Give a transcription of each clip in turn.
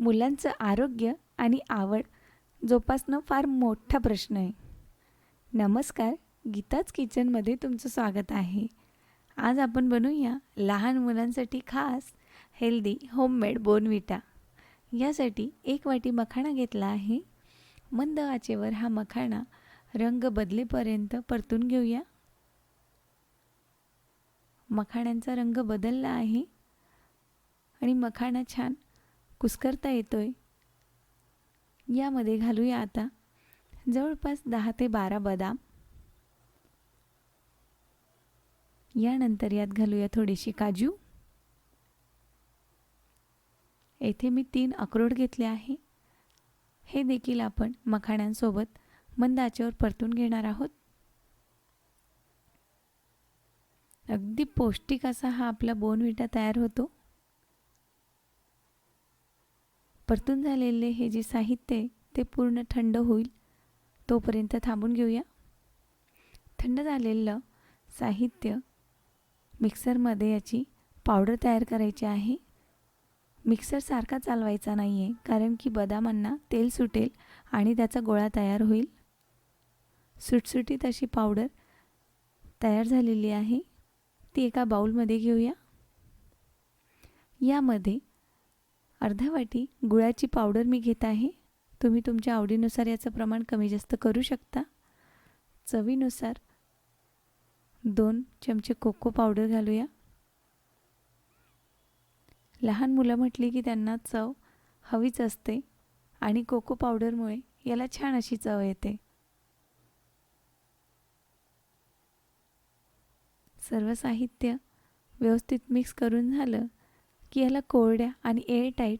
मुलांचं आरोग्य आणि आवड जोपासणं फार मोठा प्रश्न आहे. नमस्कार गीताच किचनमध्ये तुमचं स्वागत आहे. आज आपण बनवूया लहान मुलांसाठी खास हेल्दी होममेड बोनविटा यासाठी एक वाटी मखाणा घेतला आहे. मंद आचेवर हा मखाणा रंग बदलेपर्यंत परतून घेऊया. मखाण्यांचा रंग बदलला आहे आणि मखाणा छान कुस्करता येतोय. यामध्ये घालूया आता. जवळपास दहा ते बारा बदाम. यानंतर यात घालूया थोडीशी काजू. येथे मी तीन अक्रोड घेतले आहे. हे देखील आपण मखाण्यांसोबत मंद आचेवर परतून घेणार आहोत. अगदी पौष्टिक असा हा आपला बोनविटा तयार होतो. परतून झालेले हे जे साहित्य आहे ते पूर्ण थंड होईल. तोपर्यंत थांबून घेऊया. थंड झालेलं साहित्य मिक्सरमध्ये याची पावडर तयार करायची आहे. मिक्सर सारखा चालवायचा नाही आहे कारण की बदामांना तेल सुटेल आणि त्याचा गोळा तयार होईल. सुटसुटीत अशी पावडर तयार झालेली आहे. ती एका बाऊलमध्ये घेऊया. यामध्ये अर्धा वाटी गुळाची पावडर मी घेत आहे. तुम्ही तुमच्या आवडीनुसार याचं प्रमाण कमी जास्त करू शकता. चवीनुसार दोन चमचे कोको पावडर घालूया. लहान मुलं म्हटली की त्यांना चव हवीच असते आणि कोको पावडरमुळे याला छान अशी चव येते. सर्व साहित्य व्यवस्थित मिक्स करून झालं की याला कोरड्या आणि एअरटाईट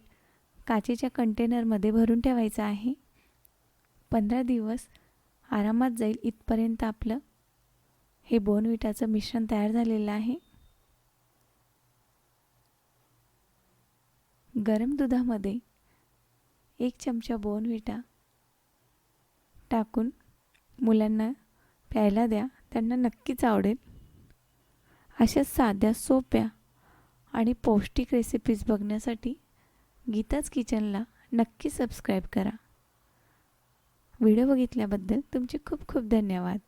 काचेच्या कंटेनरमध्ये भरून ठेवायचं आहे. पंधरा दिवस आरामात जाईल इथपर्यंत आपलं हे बोनविटाचं मिश्रण तयार झालेलं आहे. गरम दुधामध्ये एक चमचा बोनविटा टाकून मुलांना प्यायला द्या. त्यांना नक्कीच आवडेल. अशा साध्या सोप्या आणि पौष्टिक रेसिपीज बघण्यासाठी गीताच किचनला नक्की सबस्क्राईब करा. व्हिडिओ बघितल्याबद्दल तुमचे खूप खूप धन्यवाद.